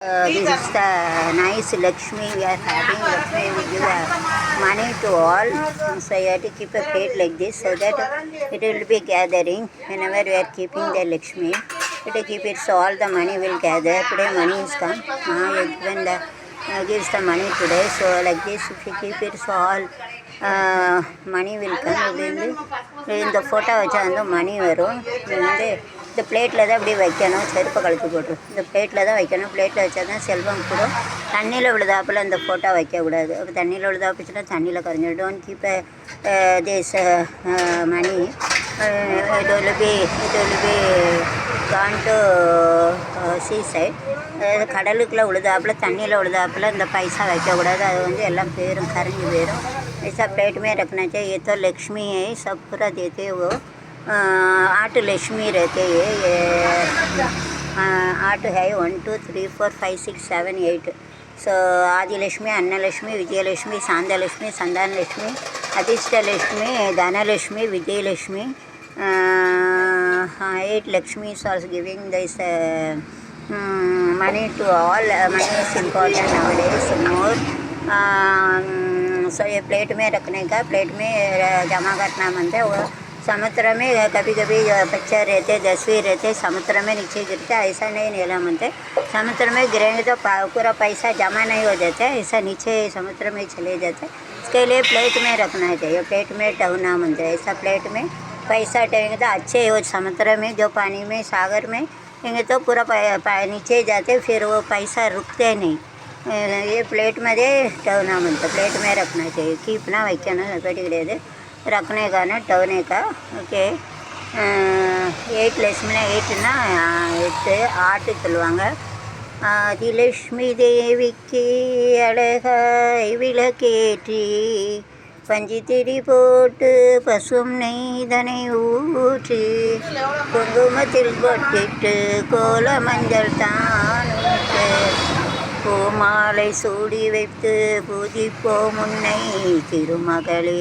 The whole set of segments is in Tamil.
Uh, this is the nice Lakshmi we are having. Lakshmi we give money to all. So you have to keep a plate like this so that it will be gathering. Whenever we are keeping the Lakshmi, it keep it so all the money will gather. Today money is come. Uh, you the uh, gives the money today. So like this, if you keep it so all uh, money will come. இது வந்து இந்த ஃபோட்டோ வச்சா வந்து மணி வரும் இது வந்து இந்த பிளேட்டில் தான் இப்படி வைக்கணும் செருப்பை கழுத்து போட்டு இந்த பிளேட்டில் தான் வைக்கணும் பிளேட்டில் வச்சா தான் செல்வம் கூட தண்ணியில் விழுதாப்பில் இந்த ஃபோட்டோ வைக்கக்கூடாது அப்போ தண்ணியில் விழுதாப்பிச்சுன்னா தண்ணியில் கரைஞ்சிடும் don't keep this money it will be it will be gone to sea side அதாவது கடலுக்குள்ளே விழுதாப்புல தண்ணியில் விழுதாப்புல இந்த பைசா வைக்கக்கூடாது அது வந்து எல்லாம் பேரும் கரைஞ்சி போயிடும் ऐसा प्लेट में रखना चाहिए ये तो लक्ष्मी है सब पूरा देते वो आठ लक्ष्मी रहते ये ये आठ है one two three four five six seven eight so आदि Adilakshmi, Annalakshmi, Vijayalakshmi सांधलक्ष्मी Santhana Lakshmi अधिष्टलक्ष्मी Dhanalakshmi Vijayalakshmi eight Lakshmi are giving this money to all money is important never more so ये प्लेट में रखने का प्लेट में जमा करना मंदिर वो समुद्र में कभी कभी बच्चे रहते दसवीं रहते, समुद्र में नीचे गिरते, ऐसा नहीं नीला मनते समुद्र में गिरेंगे तो पूरा पैसा जमा नहीं हो जाता है ऐसा नीचे समुद्र में चले जाते। इसके लिए प्लेट में रखना चाहिए प्लेट में टवना मनते ऐसा प्लेट में पैसा टवेंगे तो अच्छे हो समुद्र में, जो पानी में, सागर में लेंगे तो पूरा नीचे जाते, फिर वो पैसा रुकते नहीं। ये प्लेट में दे टवना मनते प्लेट में रखना चाहिए कीपना वैक्याना लपेट गिरे రకనేగాను టౌనేకా ஓகே. எயிட் லட்சுமினா எயிட்டுனா எட்டு ஆட்டு சொல்லுவாங்க. ஆதிலட்சுமி தேவிக்கு அழகாய் விளக்கேற்றி பஞ்சு திரி போட்டு பசும் நெய்தனை ஊற்றி குங்குமத்தில் கொட்டிட்டு கோல மஞ்சள் தான் பூமாலை சூடி வைத்து பூஜிப்போம் உன்னை திருமகளே.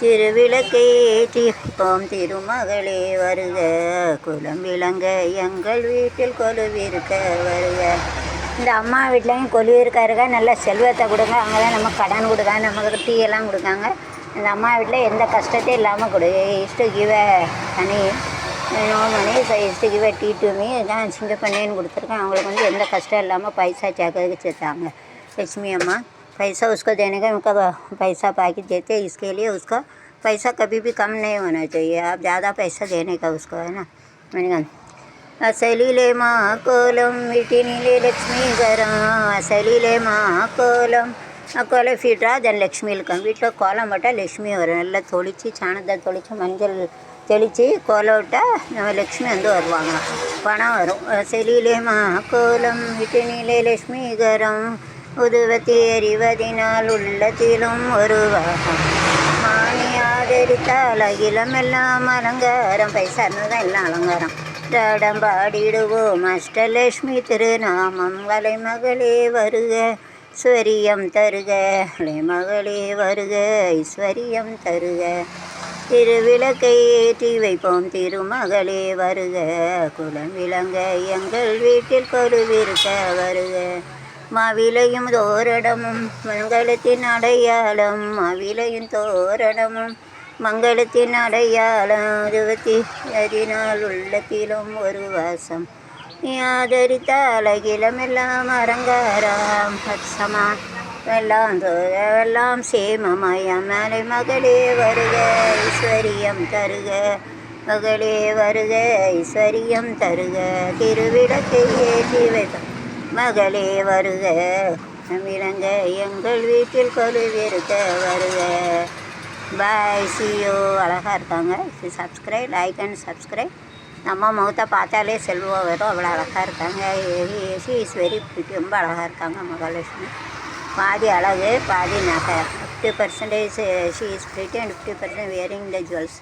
திருவிளக்கை ஏற்றிப்போம் திருமகளே வருக. குலம் விளங்க எங்கள் வீட்டில் கொலுவிருக்க வருக. இந்த அம்மா வீட்லேயும் கொலுவிருக்காருங்க. நல்ல செல்வத்தை கொடுங்க. அங்கே தான் நம்ம கடன் கொடுக்காங்க நமக்கு டீ எல்லாம் கொடுக்காங்க. இந்த அம்மா வீட்டில் எந்த கஷ்டத்தையும் இல்லாமல் கொடு. இஷ்டு கிவ தனி. No money இஷ்டு கிவ tea do me இதான் சிங்க பண்ணேன்னு கொடுத்துருக்கேன் அவங்களுக்கு வந்து எந்த கஷ்டம் இல்லாமல் பைசா சேர்க்கறதுக்கு சேர்த்தாங்க लक्ष्मी अम्मा पैसा उसको देने का उनका पैसा पाकि देते इसके लिए उसका पैसा कभी भी कम नहीं होना चाहिए आप ज़्यादा पैसा देने का उसको है ना मैंने कहा असलीले माकोलम मिटिनीले लक्ष्मी गरम असलीले माकोलम கோலம் ஃபீட்ரா தென் லக்ஷ்மி இருக்கும் வீட்டில் கோலம் போட்டால் லக்ஷ்மி வரும். நல்லா தொளித்து சாணத்தை தொளித்து மஞ்சள் தெளித்து கோலம் விட்டால் நம்ம லக்ஷ்மி வந்து வருவாங்க. பணம் வரும். செலியிலே மா கோலம் வீட்டினிலே லக்ஷ்மி கரம். உதுவத்தி எறிவதினால் உள்ளத்திலும் ஒரு வாகம் மானி ஆதரித்தால் அகிலம் எல்லாம் அலங்காரம். பைசா இருந்தால் தான் எல்லாம் அலங்காரம். ராடம் பாடிடுவோம். அஷ்டலட்சுமி திருநாமம். வலைமகளே வருக. ஐஸ்வரியம் தருக மகளே வருக ஐஸ்வரியம் தருக. திருவிளக்கை ஏற்றி வைப்போம் திருமகளே வருக. குலம் விளங்க எங்கள் வீட்டில் கொலுவிருக்க வருக. மவிலையும் தோரணமும் மங்களத்தின் அடையாளம். மவிலையும் தோரணமும் மங்களத்தின் அடையாளம். இருபத்தி அதினால் உள்ளத்திலும் ஒரு வாசம். நீ ஆதரித்த அழகிலமெல்லாம் எல்லாம் அரங்காராம் பத்சமா எல்லாம் தோ- எல்லாம் சேமமயம் மலை மகளே வருக ஐஸ்வரியம் தருக. மகளே வருக ஐஸ்வரியம் தருக. திருவிளக்கை ஏற்றி மகளே வருக. தமிழங்க எங்கள் வீட்டில் கொலுவிருக்க வருக. பாய் சியோ அழகாக இருக்காங்க. சப்ஸ்கிரைப் லைக் அண்ட் சப்ஸ்கிரைப் நம்ம முகத்தை பார்த்தாலே செல்வம் வரும் அவ்வளோ அழகாக இருக்காங்க ஷி இஸ் வெரி பிரிட்டி ரொம்ப அழகாக இருக்காங்க மகாலட்சுமி பாதி அழகு பாதி நகை fifty percentage she is pretty and fifty percent wearing the jewels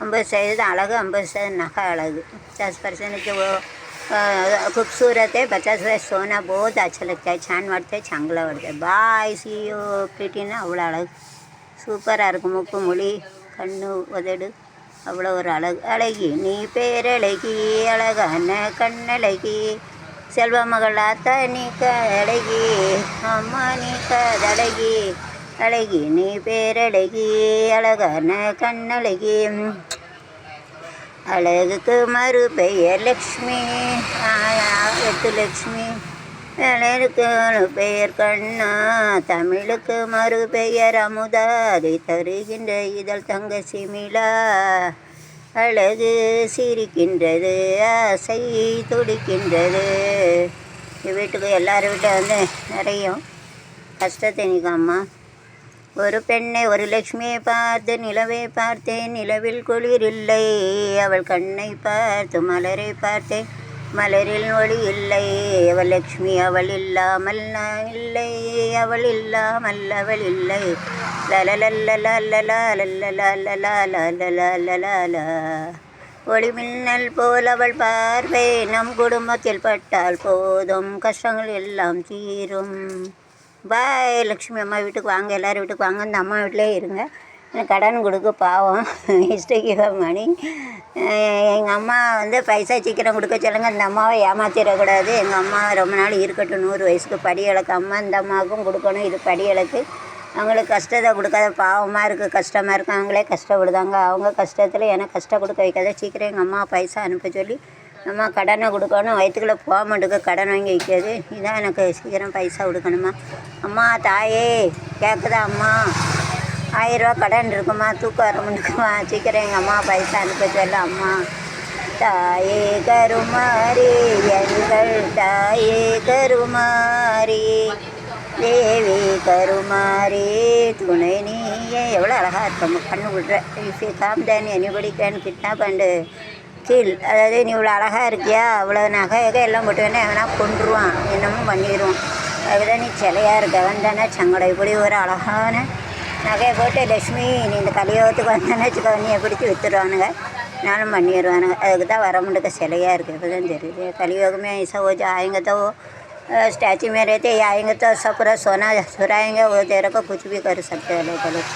ஐம்பது சதவீதம் அழகு ஐம்பது சதவீதம் நகை அழகு पचास परसेंट वो अ, खूबसूरत है पचास परसेंट सोना बहुत अच्छा लगता है छान वाटते चांगलं वाटतं बाय सी यू பிரிட்டின்னா அவ்வளோ அழகு சூப்பராக இருக்கும் மூக்கு மொழி கண்ணு உதடு அவ்வளோ ஒரு அழகு அழகி நீ பேரழகி அழகான கண்ணழகி. செல்வ மகளாத்த நீ கழகி அம்மா நீ கதழகி. அழகி நீ பேரழகி அழகான கண்ணழகி. அழகுக்கு மறு பெயர் லக்ஷ்மி ஆத்து லக்ஷ்மி. எனக்கு ஒரு பெயர் கண்ணா. தமிழுக்கு மறு பெயர் அமுதா. தருகின்ற இதழ் தங்க சிமிழா அழகு சிரிக்கின்றது ஆசை துடிக்கின்றது. வீட்டுக்கு எல்லார் வீட்டை வந்து நிறையும் கஷ்டத்தை நிற்காம்மா ஒரு பெண்ணை ஒரு லட்சுமியை பார்த்து நிலவை பார்த்தேன். நிலவில் குளிர் இல்லை. அவள் கண்ணை பார்த்து மலரை பார்த்தேன். மலரில் ஒளி இல்லை அவள் லக்ஷ்மி அவள் இல்லாமல் நான் இல்லை அவள் இல்லாமல் அவள் இல்லை ஒளிமின்னல் போல் அவள் பார்வை நம் குடும்பத்தில் பட்டால் போதும் கஷ்டங்கள் எல்லாம் தீரும் பாய் லட்சுமி அம்மா வீட்டுக்கு வாங்க எல்லாரும் வீட்டுக்கு வாங்க அந்த அம்மா வீட்டிலே இருங்க கடன் கொடுக்க பாவம். இஷ்டகிவ மணி. எங்கள் அம்மா வந்து பைசா சீக்கிரம் கொடுக்க சொல்லுங்க. இந்த அம்மாவை ஏமாத்திடக்கூடாது. எங்கள் அம்மா ரொம்ப நாள் இருக்கட்டும். நூறு வயசுக்கு படி இழக்கு அம்மா இந்த அம்மாவுக்கும் கொடுக்கணும். இது படி இழக்கு அவங்களுக்கு கஷ்டத்தை கொடுக்காத பாவமாக இருக்குது கஷ்டமாக இருக்குது அவங்களே கஷ்டப்படுதாங்க. அவங்க கஷ்டத்தில் எனக்கு கஷ்டம் கொடுக்க வைக்காத. சீக்கிரம் எங்கள் அம்மா பைசா அனுப்ப சொல்லி அம்மா கடனை கொடுக்கணும். வயிற்றுக்குள்ளே போக மாட்டேங்க கடன் வாங்கி வைக்காது. இதான் எனக்கு சீக்கிரம் பைசா கொடுக்கணுமா? அம்மா தாயே கேட்குதா அம்மா? ஆயிரரூவா கடன் இருக்குமா தூக்கம் வர முடியுமா சீக்கிரம் எங்கள் அம்மா பைசா அனுப்ப சொல்ல அம்மா. தாயே கருமாரி எங்கள் தாயே கருமாரி தேவி கருமாரி துணை நீயே. எவ்வளோ அழகாக இருக்கும் கண்ணு விடுற if you come then anybody can kidnap and kill. அதாவது நீ இவ்வளோ அழகாக இருக்கியா? இவ்வளோ நகை எகை எல்லாம் போட்டு வேணா எவனா கொண்டுருவான் என்னமோ பண்ணிடுவான் அதுதான் நீ சிலையாக இருக்க. தானே சங்கடம். இப்படி ஒரு அழகான நகையை போட்டு லக்ஷ்மி நீ இந்த கலியோகத்துக்கு வந்தேன்னு வச்சுக்கோ நீ பிடிச்சி விற்றுருவானுங்க நானும் பண்ணிடுவானுங்க அதுக்கு தான் வர முடிக்க சிலையாக இருக்குது இப்போ தான் தெரியுது कलयुग में ऐसा हो जाएंगे तो स्टैचू में रहते आएंगे तो सब पूरा सोना चुराएंगे वो तेरे को कुछ भी कर सकते हैं लोग लोग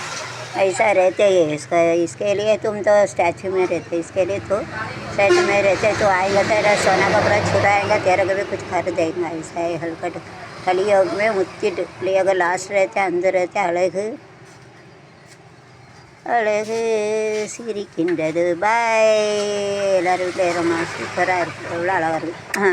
ऐसा रहते ही है इसका इसके लिए तुम तो स्टैचू में रहते इसके लिए तो स्टैचू में रहते तो आएंगे तेरा सोना का पूरा चुराएंगे तेरे को भी कुछ कर देंगे ऐसा है हलकट कलयुग में मुच्चिट लिया लास्ट रहते अंदर रहते அழகு அழகு சிரிக்கின்றது. பாய் எல்லோரும் வீட்டில் ரொம்ப சூப்பராக இருக்குது எவ்வளோ அழகாக இருக்குது